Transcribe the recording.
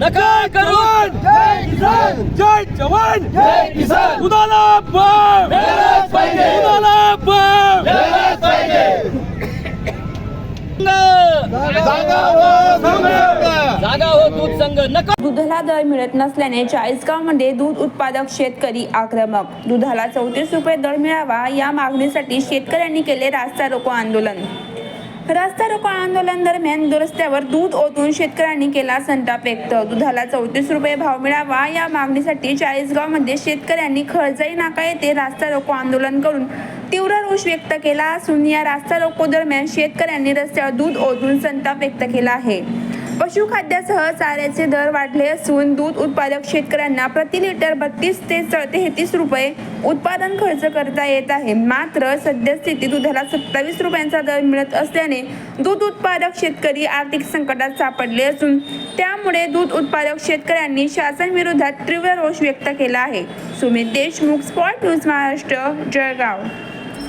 नका जय किसान! जय जवान! जय किसान! मिळालाच पाहिजे! मिळालाच पाहिजे! जागा हो संघ. जागा हो दूध संघ नका दुधाला दर मिळत नसल्याने चाळीसगावमध्ये दूध उत्पादक शेतकरी आक्रमक. दुधाला चौतीस रुपये दर मिळावा या मागणीसाठी शेतकऱ्यांनी केले रास्ता रोको आंदोलन. रास्ता रोको आंदोलन दरम्यान रस्त्यावर दूध ओतून शेतकऱ्यांनी केला संताप व्यक्त. दुधाला चौतीस रुपये भाव मिळावा या मागणीसाठी चाळीसगावमध्ये शेतकऱ्यांनी खळजाई नाका येथे रास्ता रोको आंदोलन करून तीव्र रोष व्यक्त केला असून या रास्ता रोको दरम्यान शेतकऱ्यांनी रस्त्यावर दूध ओतून संताप व्यक्त केला आहे. पशुखाद्यासह चाऱ्याचे दर वाढले असून दूध उत्पादक शेतकऱ्यांना प्रति लिटर बत्तीस ते तेहतीस रुपये उत्पादन खर्च करता येत आहे. मात्र सद्यस्थितीत दुधाला सत्तावीस रुपयांचा दर मिळत असल्याने दूध उत्पादक शेतकरी आर्थिक संकटात सापडले असून त्यामुळे दूध उत्पादक शेतकऱ्यांनी शासन विरोधात तीव्र रोष व्यक्त केला आहे. Sumit Deshmukh spot news Maharashtra Jalgaon.